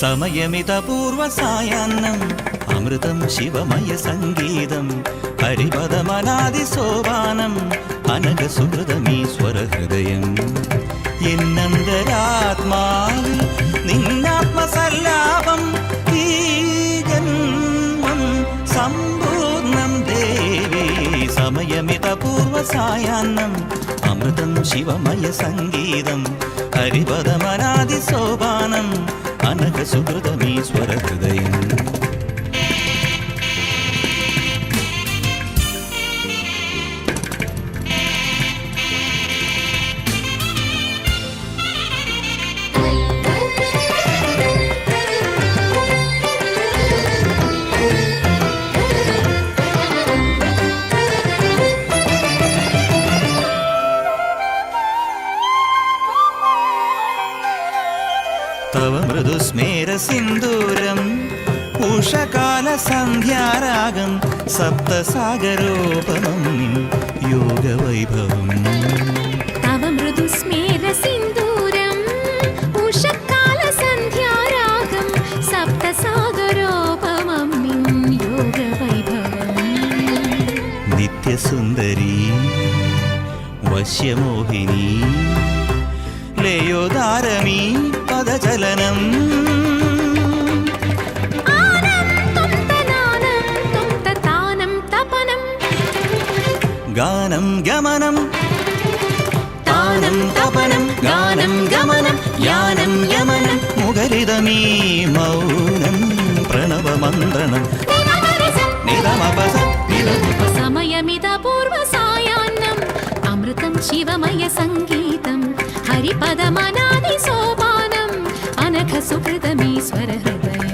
സമയമിതപൂർവ സായാഹ്നം അമൃതം ശിവമയ സംഗീതം ഹരിപദമനാദി സോപാനം അനഘ സുഹൃതമീശ്വര ഹൃദയം എന്നന്തരാത്മാവിൽ നിന്നാത്മസല്ലാപം ഈ ജന്മം സമ്പൂർണം ദേവി സമയമിതപൂർവ സായാഹ്നം അമൃതം ശിവമയ സംഗീതം ഹരിപദമനാദി സോപാനം அனக சுகிருதமீஸ்வர ஹிருதயம். തവ മൃദുസ്മേര സിന്ദൂരം ഉഷകാല സന്ധ്യാരാഗം സപ്തസാഗരോപമം നിൻ യോഗവൈഭവം. തവ മൃദുസ്മേരസിന്ദൂരം ഉഷക്കാല സപ്തസാഗരോപമം നിൻ യോഗവൈഭവം. നിത്യസുന്ദരി വശ്യമോഹിനി ലയോദാരമീ చలనం గానం గమనం தானம் தபனம் கானம் கமனம் யானம் யமனம். முகரிதமே மௌனம் பிரணவ மந்திரணம் சமயமித பூர்வ சாயான்னம் அமிர்தம் சிவமய சங்கீதம். ஹரிபதமா सुकृतमीश्वर हृदयम्।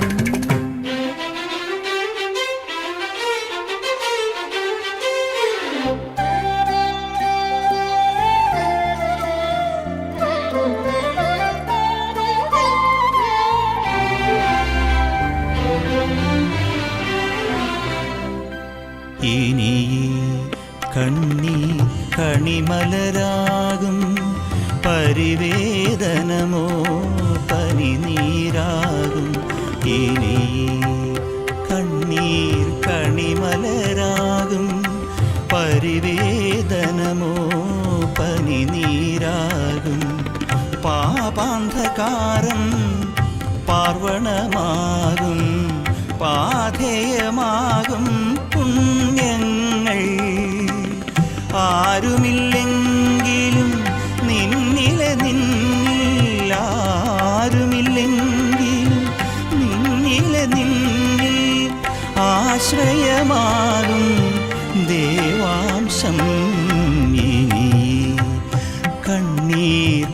இனியே கண்ணீர் கனிமலராகும் பரிவேதனமோ പരിവേദനമോ പനിനീരാകും പാപാന്ധകാരം പാർവണമാകും. പാധേയമാകും പുണ്യങ്ങൾ. ആരുമില്ലെങ്കിലും നിന്നിലെ നിന്നിൽ ആരുമില്ലെങ്കിലും നിന്നിലെ നിന്നിൽ ആശ്രയമാകും.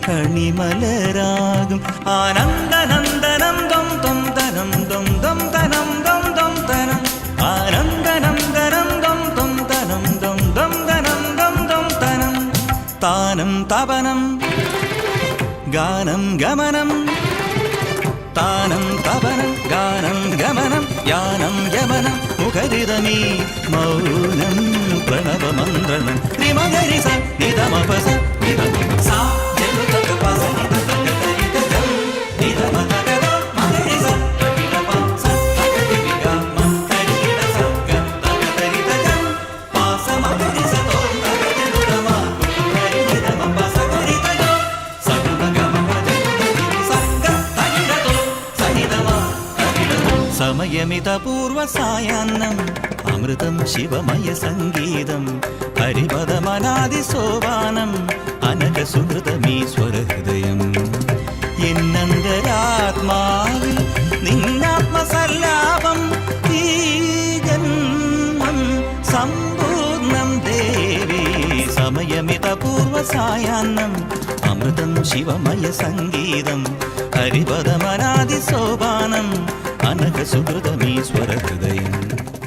കണിമലരാകും. ആനന്ദനന്ദനം ദം ദം തനം ദം ദം തനം ദം ദം തനം. ആനന്ദനന്ദനം ദം ദം തനം ദം ദം തനം ദം ദം തനം. താനം തപനം. ഗാനം ഗമനം. താനം തപനം. ഗാനം ഗമനം. യാനം യമനം മുഖരിതമീ മൗനം പ്രണവമന്ത്രണം നിമകരി സ നിതമപസ തകിടതോ സമയമിത പൂർവ സായാഹ്നം അമൃതം ശിവമയ സംഗീതം ഹരിപദമനാദി സോപാനം അനഘ സുഹൃതമീശ്വര ഹൃദയം എന്നന്തരാത്മാവിൽ നിന്നാത്മസല്ലാപം ഈ ജന്മം സമ്പൂർണം ദേവി സമയമിത പൂർവ സായാഹ്നം അമൃതം ശിവമയ സംഗീതം ഹരിപദമനാദി സോപാനം కనక సుహృదమీశ్వర హృదయం.